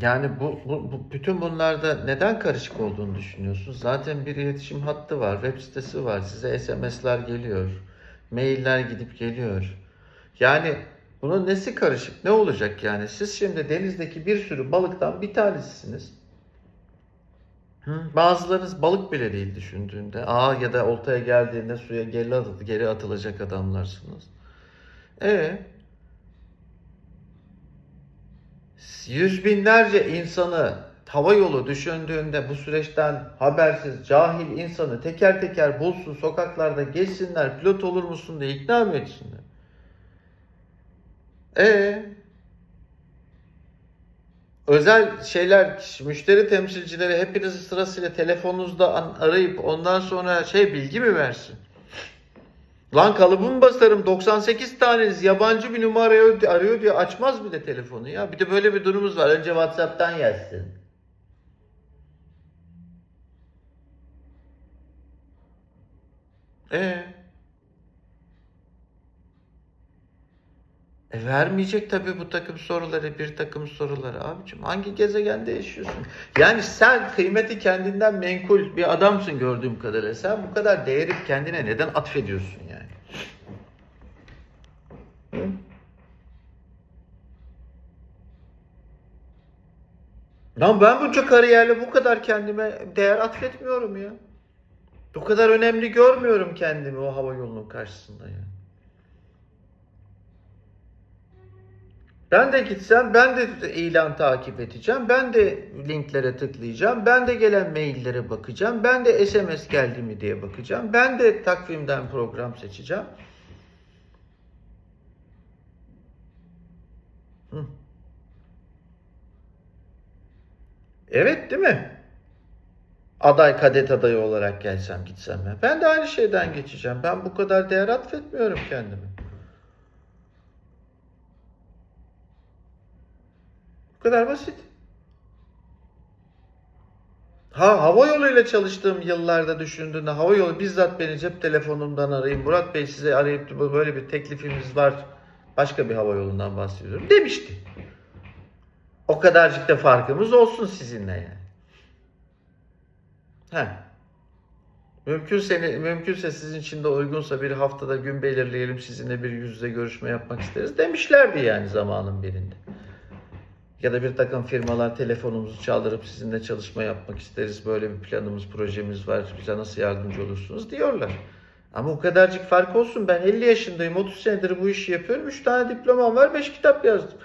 Yani bu, bu, bu bütün bunlarda neden karışık olduğunu düşünüyorsunuz? Zaten bir iletişim hattı var, web sitesi var, size SMS'ler geliyor, mailler gidip geliyor. Yani bunun nesi karışık? Ne olacak yani? Siz şimdi denizdeki bir sürü balıktan bir tanesisiniz. Hı, Bazılarınız balık bile değil düşündüğünde. Aa ya da oltaya geldiğinde suya geri, atı- geri atılacak adamlarsınız. E yüz binlerce insanı hava yolu düşündüğünde bu süreçten habersiz cahil insanı teker teker bulsun sokaklarda geçsinler pilot olur musun diye ikna mı etsinler? E özel şeyler müşteri temsilcileri hepinizi sırasıyla telefonunuzda arayıp ondan sonra şey bilgi mi versin? Lan kalıbımı basarım 98 taneniz yabancı bir numara arıyor, diye açmaz bir de telefonu ya. Bir de böyle bir durumumuz var. Önce WhatsApp'tan yazsın. E E vermeyecek tabii bu takım soruları, bir takım soruları abicim. Hangi gezegende yaşıyorsun? Yani sen kıymeti kendinden menkul bir adamsın gördüğüm kadarıyla. Sen bu kadar değeri kendine neden atfediyorsun yani? Hı? Lan ben bunca kariyerle bu kadar kendime değer atfetmiyorum ya. Bu kadar önemli görmüyorum kendimi o hava yolunun karşısında ya. Ben de gitsem ben de ilan takip edeceğim. Ben de linklere tıklayacağım. Ben de gelen maillere bakacağım. Ben de SMS geldi mi diye bakacağım. Ben de takvimden program seçeceğim. Hı. Evet değil mi? Aday kadet adayı olarak gelsem gitsem ben. Ben de aynı şeyden geçeceğim. Ben bu kadar değer atfetmiyorum kendime. Bu kadar basit. Ha hava yoluyla çalıştığım yıllarda düşündüğünde hava yolu bizzat beni cep telefonumdan arayın. Murat Bey size arayıp böyle bir teklifimiz var. Başka bir hava yolundan bahsediyorum demişti. O kadarcık da farkımız olsun sizinle yani. Heh. Mümkünse, mümkünse sizin için de uygunsa bir haftada gün belirleyelim sizinle bir yüz yüze görüşme yapmak isteriz demişlerdi yani zamanın birinde. Ya da bir takım firmalar telefonumuzu çaldırıp sizinle çalışma yapmak isteriz. Böyle bir planımız, projemiz var. Bize nasıl yardımcı olursunuz diyorlar. Ama o kadarcık fark olsun. Ben 50 yaşındayım. 30 senedir bu işi yapıyorum. 3 tane diplomam var. 5 kitap yazdım.